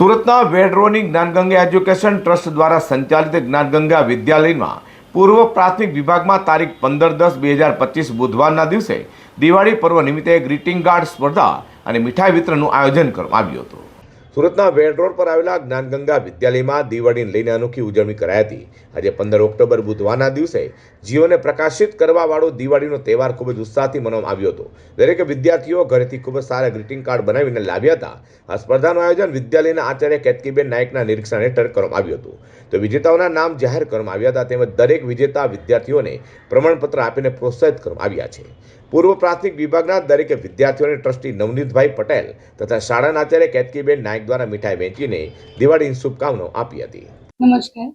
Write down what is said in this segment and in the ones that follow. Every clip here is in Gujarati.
સુરતના વેડરોની જ્ઞાનગંગા એજ્યુકેશન ટ્રસ્ટ દ્વારા સંચાલિત જ્ઞાનગંગા વિદ્યાલયમાં પૂર્વ પ્રાથમિક વિભાગમાં તારીખ પંદર દસ બે હજાર પચીસ બુધવારના દિવસે દિવાળી પર્વ નિમિત્તે ગ્રીટિંગ કાર્ડ સ્પર્ધા અને મીઠાઈ વિતરણનું આયોજન કરવામાં આવ્યું હતું. સુરતના વેડ રોડ પર આવેલા જ્ઞાનગંગા વિદ્યાલયમાં દિવાળીને લઈને અનોખી ઉજવણી કરાઈ હતી. આજે પંદર ઓક્ટોબર બુધવારના દિવસે જીઓને પ્રકાશિત કરવાવાળો દિવાળીનો તહેવાર ખૂબ જ ઉત્સાહથી મનાવવામાં આવ્યો હતો. દરેક વિદ્યાર્થીઓ ઘરેથી ખૂબ જ સારા ગ્રીટિંગ કાર્ડ બનાવીને લાવ્યા હતા. આ સ્પર્ધાનું આયોજન વિદ્યાલયના આચાર્ય કેતકીબેન નાયકના નિરીક્ષણ હેઠળ કરવામાં આવ્યું હતું. તો વિજેતાઓના નામ જાહેર કરવામાં આવ્યા હતા, તેમજ દરેક વિજેતા વિદ્યાર્થીઓને પ્રમાણપત્ર આપીને પ્રોત્સાહિત કરવામાં આવ્યા છે. પૂર્વ પ્રાથમિક વિભાગના દરેક વિદ્યાર્થીઓને ટ્રસ્ટી નવનીતભાઈ પટેલ તથા શાળાના આચાર્ય કેતકીબેન નાયક દ્વારા મીઠાઈ વહેંચીને દિવાળીની શુભકામનાઓ આપી હતી. નમસ્કાર.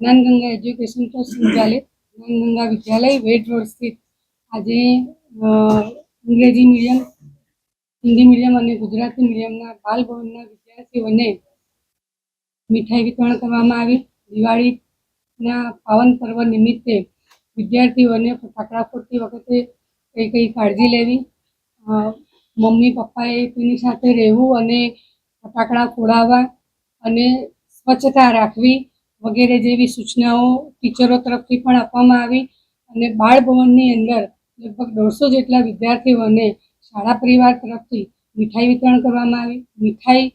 જ્ઞાનગંગા એજ્યુકેશન ટ્રસ્ટ સંચાલિત જ્ઞાનગંગા વિદ્યાલય વેડ રોડ સ્થિત. આજે અંગ્રેજી મીડિયમ, હિન્દી મીડિયમ અને ગુજરાતી મીડિયમના બાલ ભવનના વિદ્યાર્થીઓને મીઠાઈ વિતરણ કરવામાં આવી. દિવાળીના પાવન પર્વ નિમિત્તે વિદ્યાર્થીઓને ફટાકડા ફોડતી વખતે કઈ કઈ કાળજી લેવી? મમ્મી પપ્પાએ તેની સાથે રહેવું અને ફટાકડા ફોડાવવા અને સ્વચ્છતા રાખવી વગેરે જેવી સૂચનાઓ ટીચરો તરફથી પણ આપવામાં આવી અને બાળ ભવનની અંદર લગભગ દોઢસો જેટલા વિદ્યાર્થીઓને શાળા પરિવાર તરફથી મીઠાઈ વિતરણ કરવામાં આવી. મીઠાઈ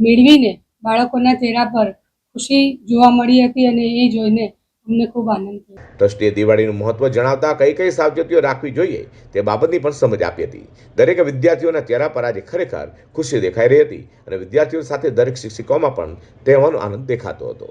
મેળવીને બાળકોના ચહેરા પર ખુશી જોવા મળી હતી અને એ જોઈને અમને ખૂબ આનંદ થયો. ટ્રસ્ટીએ દિવાળીનું મહત્વ જણાવતા કઈ કઈ સાવચેતીઓ રાખવી જોઈએ તે બાબતની પણ સમજ આપી હતી. દરેક વિદ્યાર્થીઓના ચહેરા પર આજે ખરેખર ખુશી દેખાઈ રહી હતી અને વિદ્યાર્થીઓ સાથે દરેક શિક્ષકોમાં પણ તહેવારનો આનંદ દેખાતો હતો.